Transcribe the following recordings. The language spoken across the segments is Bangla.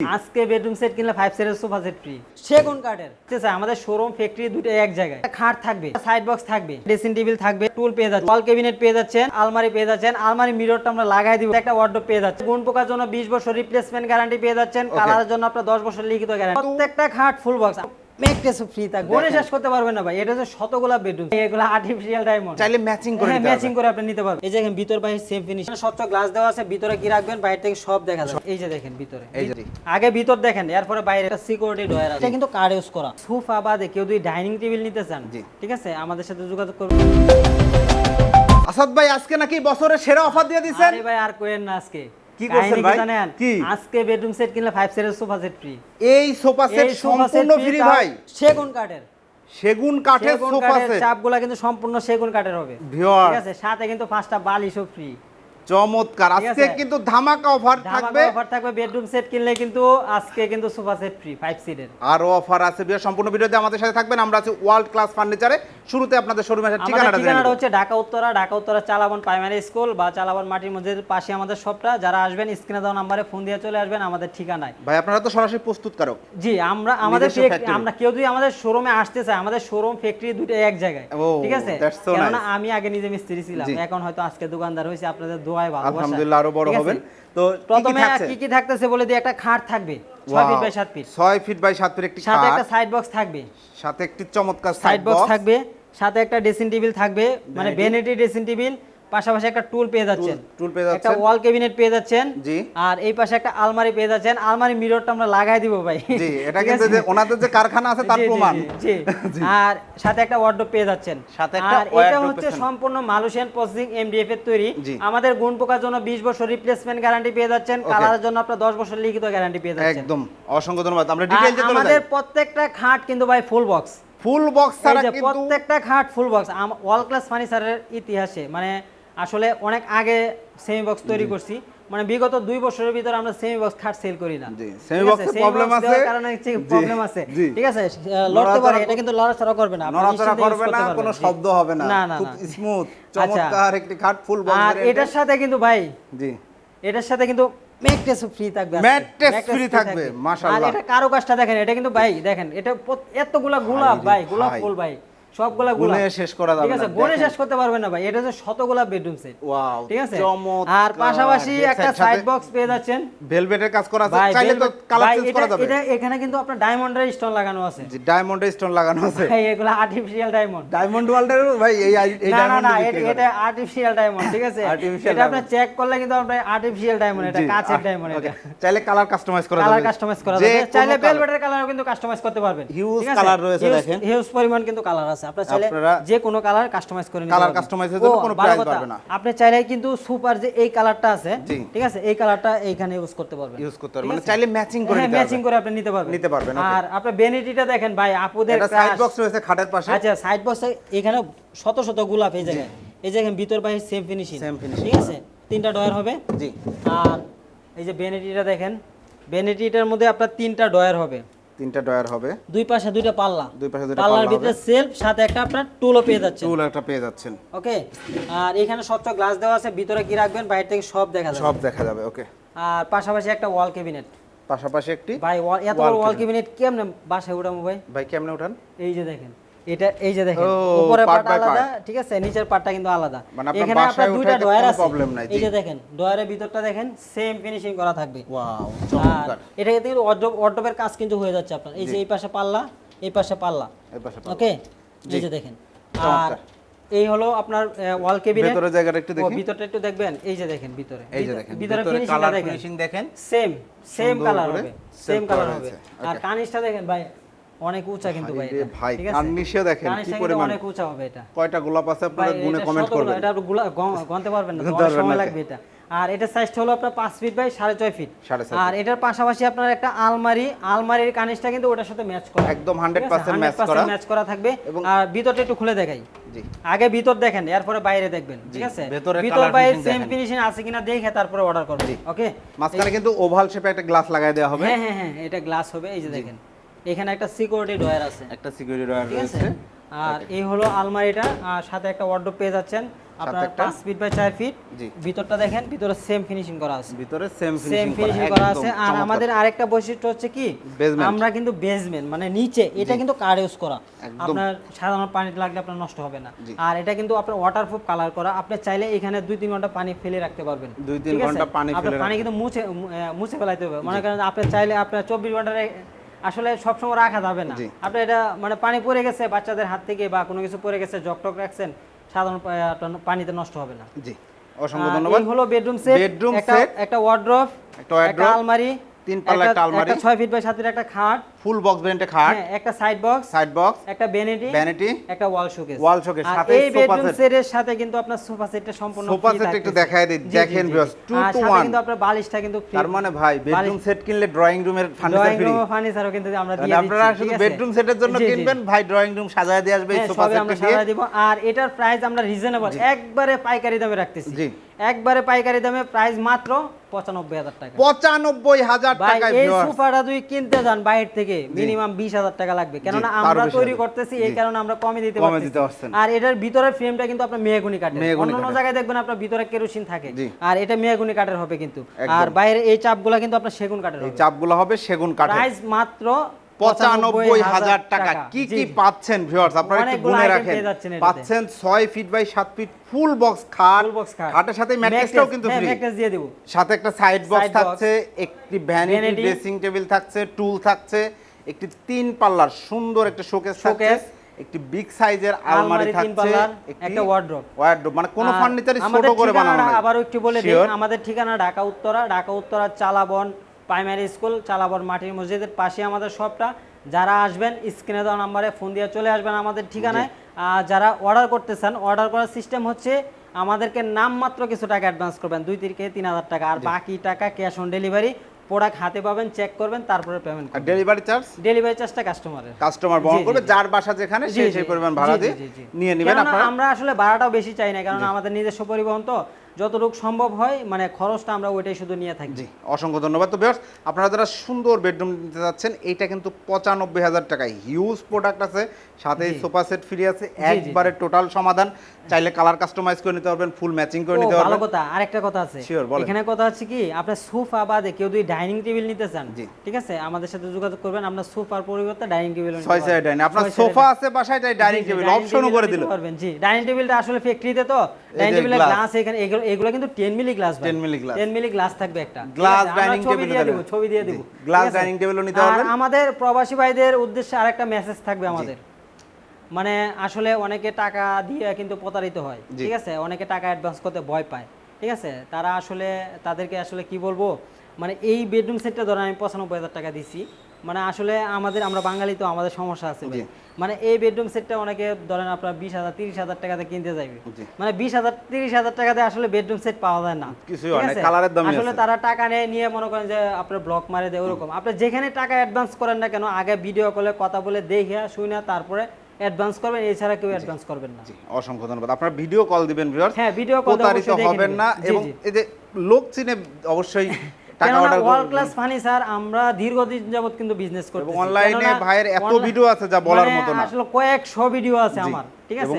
আজকে বেডরুম সেট কিনলে ফাইভ সিটের সোফা সেট ফ্রি সেগুন কাঠের। ঠিক আছে আমাদের শোরুম ফ্যাক্টরি দুটো এক জায়গায়। খাট থাকবে সাইড বক্স থাকবে ড্রেসিং টেবিল থাকবে টুল পেয়ে যাচ্ছে ওয়াল ক্যাবিনেট পেয়ে যাচ্ছেন আলমারি পেয়ে যাচ্ছেন আলমারি মিররটা আমরা লাগাই দিব একটা ওয়ার্ডরোব পেয়ে যাচ্ছে কোন পোকার জন্য 20 বছর রিপ্লেসমেন্ট গ্যারান্টি পেয়ে যাচ্ছেন কালারের জন্য আপনার 10 বছর লিখিত গ্যারান্টি প্রত্যেকটা খাট ফুল বক্স মেকটেস ফ্রি থাকবে। শেষ করতে পারবেন না ভাই এটা শতগুলা বেডরুম এগুলো আর্টিফিশিয়াল ডায়মন্ড চাইলে ম্যাচিং করে হ্যাঁ ম্যাচিং করে আপনি নিতে পারবেন। এই দেখেন ভিতর বাইরে সেম ফিনিশ স্বচ্ছ গ্লাস দেওয়া আছে ভিতরে কি রাখবেন? বাইরে থেকে সব দেখা যাবে। এই যে দেখেন ভিতরে। এই যে। আগে ভিতর দেখেন এরপরে বাইরে একটা সিকিউরিটি ডয়ার আছে। এটা কিন্তু কার্ড ইউজ করা। সোফা বাদে কেউ যদি ডাইনিং টেবিল নিতে চান। ঠিক আছে? আমাদের সাথে যোগাযোগ করবেন আসাদ ভাই আজকে নাকি বছরের সেরা অফার দিয়ে দিছেন আরে ভাই আর কোয়েন না আজকে। কি করছেন ভাই? জানেন? কি? আজকে বেডরুম সেট কিনলে ফাইভ সেটের সোফা সেট ফ্রি এই সোফা সেট সম্পূর্ণ ফ্রি ভাই। সেগুন কাঠের। সেগুন কাঠের সোফা সেট চাপগুলা কিন্তু সম্পূর্ণ সেগুন কাঠের হবে। ঠিক আছে? সাথে কিন্তু পাঁচটা বালিশও ফ্রি চমৎকার। আজকে কিন্তু ধামাকা অফার থাকবে। অফার থাকবে বেডরুম সেট কিনলে কিন্তু আজকে কিন্তু সোফা সেট ফ্রি ফাইভ সিটের আরও অফার আছে বিয়ার সম্পূর্ণ ভিডিওতে আমাদের সাথে থাকবেন। আমরা আছি ওয়ার্ল্ড ক্লাস ফার্নিচারে শুরুতে আপনাদের শোরুমের ঠিকানাটা ঠিকানাটা হচ্ছে ঢাকা উত্তরা ঢাকা উত্তরা চালাবন প্রাইমারি স্কুল বা চালাবন মাটির মসজিদের পাশে আমাদের শপটা যারা আসবেন স্ক্রিনে দেওয়া নাম্বারে ফোন দিয়ে চলে আসবেন আমাদের ঠিকানায়। ভাই আপনারা তো সরাসরি প্রস্তুতকারক। জি আমরা আমাদের। আমরা কেউ যদি আমাদের শোরুমে আসতে চায় আমাদের শোরুম ফ্যাক্টরি দুটো এক জায়গায়। ঠিক আছে? কেননা আমি আগে নিজে মিস্ত্রি ছিলাম। এখন হয়তো আজকে দোকানদার হয়েছে আপনাদের দোয়ায় ভালো আলহামদুলিল্লাহ আরও বড় হবেন। তো কি কি প্রথমে কি কি থাকতেছে বলে দিয়ে একটা খাট থাকবে ছয় ফিট বাই সাত ফিট ছয় ফিট বাই 7 ফিট একটি সাথে একটা সাইড বক্স থাকবে। সাথে একটি চমৎকার সাইড বক্স থাকবে। সাথে একটা ড্রেসিং টেবিল থাকবে মানে। ভ্যানিটি ড্রেসিং টেবিল পাশাপাশি একটা টুল পেয়ে যাচ্ছেন। টুল পেয়ে যাচ্ছেন। একটা ওয়াল ক্যাবিনেট পেয়ে যাচ্ছেন। জি। আর এই পাশে একটা আলমারি পেয়ে যাচ্ছেন। আলমারি মিররটা আমরা লাগাই দিব ভাই। জি এটা কিন্তু যে ওনাদের যে কারখানা আছে তার প্রমাণ। জি। আর সাথে একটা ওয়ার্ডরোব পেয়ে যাচ্ছেন। সাথে একটা আর এটা হচ্ছে সম্পূর্ণ মালয়েশিয়ান প্রসেসিং এমডিএফ এর তৈরি। আমাদের গুণ পোকার জন্য 20 বছর রিপ্লেসমেন্ট গ্যারান্টি পেয়ে যাচ্ছেন। কালারের জন্য আপনার 10 বছর লিখিত গ্যারান্টি পেয়ে যাচ্ছেন। একদম। অসংখ্য ধন্যবাদ। আমরা আর ডিটেইলসে চলে আমাদের প্রত্যেকটা খাট কিন্তু ভাই ফুল বক্স ফুল বক্স ছাড়া কিন্তু প্রত্যেকটা খাট ফুল বক্স ওয়াল ক্লাস ফার্নিচারের ইতিহাসে মানে আসলে অনেক আগে সেমি বক্স তৈরি করছি। মানে বিগত দুই বছরের ভিতরে আমরা সেমি বক্স খাট সেল করি না। জি, ঠিক semi আছে? কারণে প্রবলেম আছে। ঠিক আছে? লড়তে পারে এটা কিন্তু লড়াচড়া করবে না। use করবে না কোনো শব্দ হবে না। খুব স্মুথ আচ্ছা। চমৎকার একটি খাট ফুল বক্স আর এটার সাথে কিন্তু ভাই জি। এটার সাথে কিন্তু ম্যাট্রেস ফ্রি থাকবে। Mattress Mattress থাকবে, মাশাআল্লাহ। আর এটা কারও কাজটা দেখেন এটা কিন্তু ভাই দেখেন এটা এতগুলা গোলাপ ভাই গোলাপ ফুল ভাই। সবগুলা গোলাপ। গুনে শেষ করা যাবে ঠিক আছে গুনে শেষ করতে পারবেন না ভাই এটা হচ্ছে শতগুলা বেডরুম সেট ওয়াও ঠিক আছে? আর পাশাপাশি একটা সাইড বক্স পেয়ে যাচ্ছেন। ভেলভেটের কাজ করা আছে চাইলে তো কালার চেঞ্জ করা যাবে। এটা এখানে কিন্তু আপনার ডায়মন্ডের স্টোন লাগানো আছে। জি ডায়মন্ডের স্টোন লাগানো আছে। ভাই এগুলো আর্টিফিশিয়াল ডায়মন্ড ডায়মন্ড ওয়ার্ল্ডের ভাই এই এই না না না এটা- আর্টিফিশিয়াল ডায়মন্ড ঠিক আছে? এটা আপনি চেক করলে কিন্তু আপনার আর্টিফিশিয়াল ডায়মন্ড এটা কাঁচের ডায়মন্ড এটা। চাইলে কালার কাস্টমাইজ করা কালার কাস্টমাইজ করা যাবে। চাইলে। ভেলভেটের কালারও কিন্তু কাস্টমাইজ করতে পারবেন। আছে? colour রয়েছে দেখেন। হিউজ পরিমাণ কিন্তু কালার আছে। আপনার চাইলে যে কোনো কালার কাস্টমাইজ করে নিতে customize এর জন্য কোনো ভালো price না। আপনি চাইলে কিন্তু সুপার যে এই কালারটা আছে ঠিক আছে? এই কালারটা এইখানে ইউজ করতে পারবেন। ইউজ করতে পারবেন। মানে চাইলে ম্যাচিং করে হ্যাঁ নিতে ম্যাচিং করে আপনি নিতে পারবেন। নিতে পারবেন, আর আপনার বেনিটিটা দেখেন ভাই আপুদের এটা সাইড বক্স রয়েছে খাটের পাশে। আচ্ছা সাইড বক্সে এখানে শত শত গোলাপ এই জায়গায়। এই জায়গায় ভিতর বাইরে সেম ফিনিশিং Same finishing ঠিক আছে? তিনটা ডয়ার হবে। জি। আর এই যে বেনিটিটা দেখেন বেনিটিটার মধ্যে আপনার তিনটা ডয়ার হবে। তিনটা ডয়ার হবে। দুই পাশে দুইটা পাল্লা। দুই পাশে দুইটা পাল্লার পাল্লা ভিতরে সেলফ সাথে একটা আপনার টুলও পেয়ে যাচ্ছে টুল একটা পেয়ে যাচ্ছেন। ওকে? আর এখানে স্বচ্ছ গ্লাস দেওয়া আছে ভিতরে কি রাখবেন? বাইরে থেকে সব দেখা যাবে। সব দেখা যাবে ওকে। আর পাশাপাশি একটা ওয়াল ক্যাবিনেট পাশাপাশি একটি ভাই এত বড় ওয়াল। ক্যাবিনেট কেমনে বাসায় উঠাবো ভাই? ভাই কেমনে উঠান? এই যে দেখেন। এটা এই যে দেখেন পার্ট by আলাদা ঠিক আছে? নিচের পার্টটা কিন্তু আলাদা। মানে এখানে আপনার দুইটা ডয়ার আছে। নাই, এই যে দেখেন ডয়ারের ভিতরটা দেখেন সেম ফিনিশিং করা থাকবে। ওয়াও আর চমৎকার। এটা কিন্তু অর্ডবের কাজ কিন্তু হয়ে যাচ্ছে আপনার। এই যে এই পাশে পাল্লা এই পাশে পাল্লা। এই পাশে পাল্লা। ওকে এই যে দেখেন। আর এই হলো আপনার ওয়াল কেবিনেট ভেতরের জায়গাটা একটু দেখি। ভিতরটা একটু দেখবেন। এই যে দেখেন ভিতরে। এই যে দেখেন ভিতরে কালার দেখেন। ফিনিশিং দেখেন। সেম সেম কালার হবে। সেম কালার হবে। আর. কানিসটা দেখেন ভাই অনেক উঁচা কিন্তু ভাই এটা, ভাই? কার্নিশে দেখেন কি পরিমাণ। অনেক উঁচা হবে এটা। কয়টা গোলাপ আছে আপনারা কমেন্ট করবেন। এটা আপনি পারবেন না অনেক সময় লাগবে এটা। আর এটার সাইজটা হলো আপনার পাঁচ ফিট বাই সাড়ে ছয় ফিট আর এটার পাশাপাশি আপনার একটা আলমারি আলমারির কানিসটা কিন্তু ওটার সাথে ম্যাচ করা। একদম 100% match করা। ম্যাচ করা থাকবে। আর ভিতরটা একটু খুলে দেখাই। আগে ভিতর দেখেন এরপরে বাইরে দেখবেন ঠিক আছে? ভেতরে ভিতর বাইরে সেম ফিনিশিং আছে কিনা দেখে তারপরে অর্ডার করবেন ওকে মাঝখানে কিন্তু ওভাল শেপে একটা গ্লাস লাগাই দেওয়া হবে। হ্যাঁ হ্যাঁ হ্যাঁ এটা গ্লাস হবে এই যে দেখেন। এখানে একটা সিকিউরিটি ডয়ার আছে। একটা সিকিউরিটি ডয়ার আছে? রয়েছে। আর এই হলো আলমারিটা আর সাথে একটা ওয়ার্ডরোব পেয়ে যাচ্ছেন। আপনার একটা? পাঁচ ফিট বাই চার ফিট জি। ভিতরটা দেখেন ভিতরে সেম ফিনিশিং করা আছে। ভিতরে সেম ফিনিশিং করা আছে। আর আমাদের আরেকটা বৈশিষ্ট্য হচ্ছে কি? আমরা কিন্তু বেসমেন্ট মানে নিচে এটা কিন্তু কার ইউজ করা। আপনার সাধারণ পানি লাগলে আপনার নষ্ট হবে না। আর এটা কিন্তু আপনার ওয়াটারপ্রুফ কালার করা। আপনি চাইলে এখানে দুই তিন ঘণ্টা পানি ফেলে রাখতে পারবেন। দুই তিন ঠিক আছে? ঘণ্টা পানি ফেলে পানি কিন্তু মুছে মুছে ফেলাইতে হবে। মনে করেন আপনি চাইলে আপনার চব্বিশ ঘণ্টা রে- আসলে সবসময় রাখা যাবে না। আপনি এটা মানে পানি পড়ে গেছে বাচ্চাদের হাত থেকে বা কোনো কিছু পড়ে গেছে জক টক রাখছেন সাধারণ পানিতে নষ্ট হবে না। জি অসংখ্য ধন্যবাদ। হলো বেডরুম সেট বেডরুম সেট। একটা ওয়ার্ড্রপ একটা আলমারি তিন পাল্লা একটা আলমারি, একটা 6 ফিট বাই 7 ফিট একটা খাট ফুল বক্স ব্র্যান্ডে খাট। হ্যাঁ, একটা সাইড বক্স সাইড বক্স একটা ভ্যানিটি ভ্যানিটি একটা ওয়াল শোকেস Wall showcase, সাথে এই sofa বেডরুম সেটের সাথে কিন্তু আপনার সোফা সেটটা সম্পূর্ণ free set একটু দেখায় দিই, দেখেন আর to সাথে one। কিন্তু আপনার বালিশটা কিন্তু free। তার মানে ভাই বেডরুম সেট কিনলে ড্রয়িং রুমের ফার্নিচার ড্রয়িং ফ্রি রুম ফার্নিচারও কিন্তু আমরা দিয়ে আপনারা দিচ্ছি শুধু বেডরুম সেটের জন্য। কিনবেন ভাই ড্রয়িং রুম সাজায় দিয়ে আসবে এই হ্যাঁ, সোফা আমরা সেটটা দিয়ে। সাজায় দিব। আর এটার প্রাইস আমরা রিজনেবল একবারে পাইকারি দামে রাখতেছি। জি। একবারে পাইকারি দামে প্রাইস মাত্র পঁচানব্বই হাজার টাকা। পঁচানব্বই হাজার ভাই টাকায় এই সোফাটা তুই কিনতে যান বাইরে থেকে মিনিমাম বিশ হাজার টাকা লাগবে। কেননা আমরা তৈরি করতেছি এই কারণে আমরা কমে দিতে পারছেন। আর এটার ভিতরের ফ্রেমটা কিন্তু আপনার মেহগুনি কাঠের। অন্য। জায়গায় দেখবেন আপনার ভিতরে কেরোসিন থাকে। আর এটা মেহগুনি কাঠের হবে কিন্তু। আর বাইরে এই চাপগুলা কিন্তু আপনার সেগুন কাঠের চাপ হবে। চাপগুলো হবে সেগুন কাঠের। প্রাইস মাত্র পঁচানব্বই হাজার টাকা। কি কি পাচ্ছেন ভিউয়ার্স আপনারা একটু গুনে রাখেন। পাচ্ছেন ছয় ফিট বাই সাত ফিট ফুল বক্স খাট। খাটের সাথে ম্যাট্রেসটাও কিন্তু হ্যাঁ, ফ্রি দিয়ে দেবো। সাথে একটা সাইড বক্স থাকছে একটি ভ্যানিটি ড্রেসিং টেবিল থাকছে টুল থাকছে একটি তিন পাল্লার সুন্দর একটা শোকেস থাকছে একটি বিগ সাইজের আলমারি থাকছে একটি wardrobe। ওয়ার্ডরোব মানে কোনো ফার্নিচারই ছোট করে বানানো নাই। একটু বলে দিই। আমাদের ঠিকানা ঢাকা উত্তরা ঢাকা উত্তরা চালাবন প্রাইমারি স্কুল চালাবন মাটির মসজিদের পাশে আমাদের শপটা। যারা আসবেন স্ক্রিনে দেওয়া নাম্বারে ফোন দিয়ে চলে আসবেন আমাদের ঠিকানায়। আর যারা অর্ডার করতে চান অর্ডার করার সিস্টেম হচ্ছে আমাদেরকে নামমাত্র কিছু টাকা অ্যাডভান্স করবেন। দুই থেকে তিন হাজার টাকা। আর বাকি টাকা ক্যাশ অন ডেলিভারি প্রোডাক্ট হাতে পাবেন চেক করবেন তারপরে পেমেন্ট আর ডেলিভারি চার্জ ডেলিভারি চার্জটা কাস্টমারের কাস্টমার বহন করবে যার বাসা যেখানে সেই সেই পরিমাণ ভাড়া দিয়ে। নিয়ে নেবেন আপনারা। আমরা আসলে ভাড়াটাও বেশি চাই না কারণ আমাদের নিজস্ব পরিবহন তো। যতটুকু সম্ভব হয় মানে খরচটা আমরা ওইটাই শুধু নিয়ে থাকি। জি অসংখ্য ধন্যবাদ। তো ভিউয়ার্স আপনারা যারা সুন্দর বেডরুম নিতে যাচ্ছেন এইটা কিন্তু পঁচানব্বই হাজার টাকায়। হিউজ প্রোডাক্ট আছে সাথে সোফা সেট ফ্রি আছে। একবারে টোটাল সমাধান। চাইলে কালার কাস্টমাইজ করে নিতে পারবেন ফুল ম্যাচিং করে নিতে ভালো পারবেন। কথা আরেকটা কথা আছে। এখানে কথা হচ্ছে কি আপনার সোফা বাদে কেউ যদি ডাইনিং টেবিল নিতে চান। ঠিক আছে? আমাদের সাথে যোগাযোগ করবেন আমরা সোফার পরিবর্তে ডাইনিং টেবিল ছয় সাইড ডাইনিং আপনার সোফা আছে বাসায় তাই ডাইনিং টেবিল অপশনও করে দিল। পারবেন। জি ডাইনিং টেবিলটা আসলে ফ্যাক্টরিতে তো ডাইনিং যে টেবিলের glass। গ্লাস এখানে এগুলো এগুলো কিন্তু 10 milli glass 10 milli glass। 10 milli glass থাকবে একটা ঠিক Glass আছে? আমরা dining ছবি table দিয়ে দেবেন। ছবি দিয়ে দিব জি। Glass ঠিক আছে? dining table ও নিতে আর আমাদের প্রবাসী ভাইদের উদ্দেশ্যে আরেকটা মেসেজ থাকবে আমাদের মানে আসলে অনেকে টাকা দিয়ে কিন্তু প্রতারিত হয় ঠিক আছে অনেকে টাকা অ্যাডভান্স করতে ভয় পায় ঠিক আছে তারা আসলে তাদেরকে আসলে কি বলব মানে এই বেডরুম সেটটা ধরেন আমি পঁচানব্বই হাজার টাকা দিছি মানে আসলে আমাদের আমরা বাঙালি তো আমাদের সমস্যা আছে মানে এই বেডরুম সেটটা অনেকে ধরেন আপনার বিশ হাজার তিরিশ হাজার টাকাতে কিনতে যাইবে। জি। মানে বিশ হাজার তিরিশ হাজার টাকাতে আসলে বেডরুম সেট পাওয়া যায় না। আসলে তারা টাকা নেয় নিয়ে মনে করেন যে আপনার ব্লক মারে দেয় ওরকম। আপনি যেখানে টাকা অ্যাডভান্স করেন না কেন আগে ভিডিও কলে কথা বলে দেখে শুনে তারপরে অ্যাডভান্স করবেন এছাড়া কেউ অ্যাডভান্স করবেন না। অসংখ্য ধন্যবাদ। আপনারা ভিডিও কল দিবেন ভিউয়ার্স হ্যাঁ, অবশ্যই দেখে হবেন না এবং এই যে লোক চিনে অবশ্যই কেননা ওয়ার্ল্ড ক্লাস ফার্নিচার আমরা দীর্ঘদিন যাবত কিন্তু বিজনেস করতেছি। অনলাইনে ভাইয়ের এত ভিডিও আছে যা বলার মানে মতো না। আসলে কয়েকশো ভিডিও আছে আমার ঠিক আছে?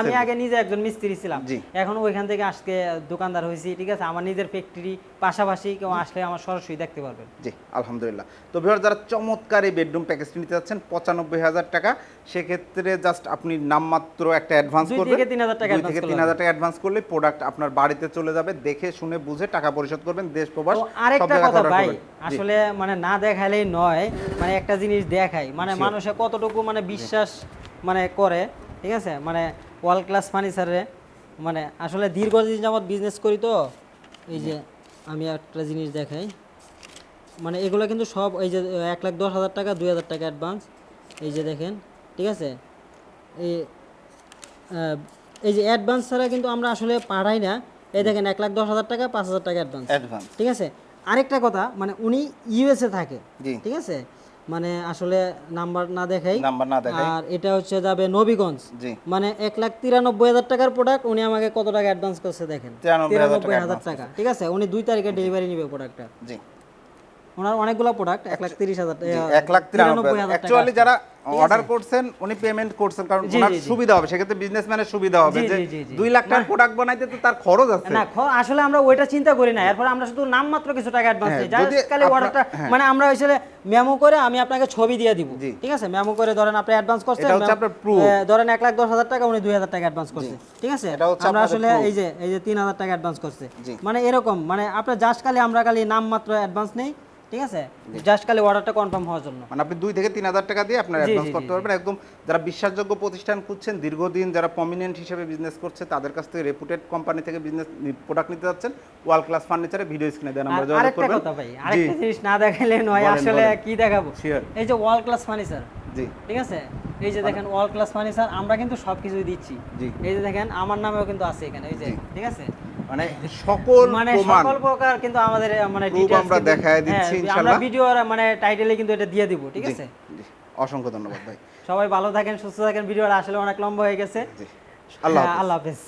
আমি আগে নিজে একজন মিস্ত্রি ছিলাম। এখন ওইখান থেকে আজকে দোকানদার হয়েছি ঠিক আছে? আমার নিজের ফ্যাক্টরি পাশাপাশি কেউ আসলে আমার সরাসরি দেখতে পারবেন। জি আলহামদুলিল্লাহ। তো ভিউয়ার যারা চমৎকার এই বেডরুম প্যাকেজটি নিতে যাচ্ছেন পঁচানব্বই হাজার টাকা সেক্ষেত্রে জাস্ট আপনি নামমাত্র একটা অ্যাডভান্স করবেন। থেকে তিন হাজার টাকা থেকে তিন হাজার টাকা অ্যাডভান্স করলে প্রোডাক্ট আপনার বাড়িতে চলে যাবে দেখে শুনে বুঝে টাকা পরিশোধ করবেন দেশ প্রবাস আরেকটা কথা ভাই আসলে মানে না দেখালেই নয় মানে একটা জিনিস দেখাই মানে. মানুষে কতটুকু মানে বিশ্বাস মানে করে ঠিক আছে? মানে ওয়ার্ল্ড ক্লাস ফার্নিচারে মানে আসলে দীর্ঘদিন যাবত বিজনেস করি তো এই যে আমি একটা জিনিস দেখাই মানে এগুলো কিন্তু সব এই যে এক লাখ দশ হাজার টাকা দুই হাজার টাকা অ্যাডভান্স এই যে দেখেন ঠিক আছে? এই এই যে অ্যাডভান্স ছাড়া কিন্তু আমরা আসলে পাঠাই না এই দেখেন এক লাখ দশ হাজার টাকা পাঁচ হাজার টাকা অ্যাডভান্স অ্যাডভান্স ঠিক আছে? আরেকটা কথা মানে উনি ইউএসএ থাকে। ঠিক আছে? মানে আসলে নাম্বার না দেখাই। নাম্বার না দেখাই। আর এটা হচ্ছে যাবে নবীগঞ্জ। মানে এক লাখ তিরানব্বই হাজার টাকার প্রোডাক্ট উনি আমাকে কত টাকা অ্যাডভান্স করছে দেখেন? 93,000 টাকা তিরানব্বই হাজার টাকা। ঠিক আছে? উনি দুই তারিখে ডেলিভারি নেবে প্রোডাক্টটা জি। ওনার অনেকগুলো প্রোডাক্ট এক লাখ তিরিশ হাজার এক লাখ তিরানব্বই অ্যাকচুয়ালি যারা অর্ডার করছেন উনি পেমেন্ট করছেন কারণ ওনার। সুবিধা হবে সেক্ষেত্রে বিজনেসম্যানের সুবিধা হবে যে। দুই লাখ টাকার প্রোডাক্ট বানাইতে তো তার খরচ আছে। না আসলে আমরা ওইটা চিন্তা করি না এরপর আমরা শুধু নাম মাত্র কিছু টাকা অ্যাডভান্স হ্যাঁ, দিই। খালি অর্ডারটা হ্যাঁ। মানে আমরা আসলে মেমো করে আমি আপনাকে ছবি দিয়ে দিব। ঠিক আছে? মেমো করে ধরেন আপনি অ্যাডভান্স করছেন এটা হচ্ছে আপনার proof। এ, ধরেন এক লাখ দশ হাজার টাকা উনি টাকা অ্যাডভান্স করছে। ঠিক আছে? আমরা আসলে এই যে এই যে তিন হাজার টাকা অ্যাডভান্স করছে। মানে এরকম মানে আপনার জাস্ট খালি আমরা খালি নাম মাত্র অ্যাডভান্স নেই। ঠিক আছে? জাস্ট খালি অর্ডারটা কনফার্ম হওয়ার জন্য। মানে আপনি দুই থেকে তিন হাজার টাকা দিয়ে আপনার অ্যাডভান্স করতে পারবেন। একদম যারা বিশ্বাসযোগ্য প্রতিষ্ঠান খুঁজছেন দীর্ঘদিন যারা প্রমিনেন্ট হিসেবে বিজনেস করছে তাদের কাছ থেকে রেপুটেড কোম্পানি থেকে বিজনেস প্রোডাক্ট নিতে যাচ্ছেন ওয়ার্ল্ড ক্লাস ফার্নিচারে ভিডিও স্ক্রিনে দেন আমরা আর যোগাযোগ আরেকটা করবেন। কথা ভাই আরেকটা জিনিস না দেখাইলে নয় আসলে কি দেখাবো? এই যে ওয়ার্ল্ড ক্লাস ফার্নিচার জি। ঠিক আছে? এই যে দেখেন ওয়ার্ল্ড ক্লাস ফার্নিচার আমরা কিন্তু সবকিছুই দিচ্ছি। জি। এই যে দেখেন আমার নামেও কিন্তু আছে এখানে এই যে ঠিক আছে? মানে সকল মানে সকল প্রকার কিন্তু আমাদের মানে ডিটেইলস আমরা দেখায় দিচ্ছি, হ্যাঁ, আমরা। ভিডিও মানে টাইটেলে কিন্তু এটা দিয়ে দিব ঠিক আছে অসংখ্য ধন্যবাদ ভাই সবাই ভালো থাকেন সুস্থ থাকেন ভিডিওটা আসলে অনেক লম্বা হয়ে গেছে আল্লাহ হ্যাঁ। আল্লাহ হাফেজ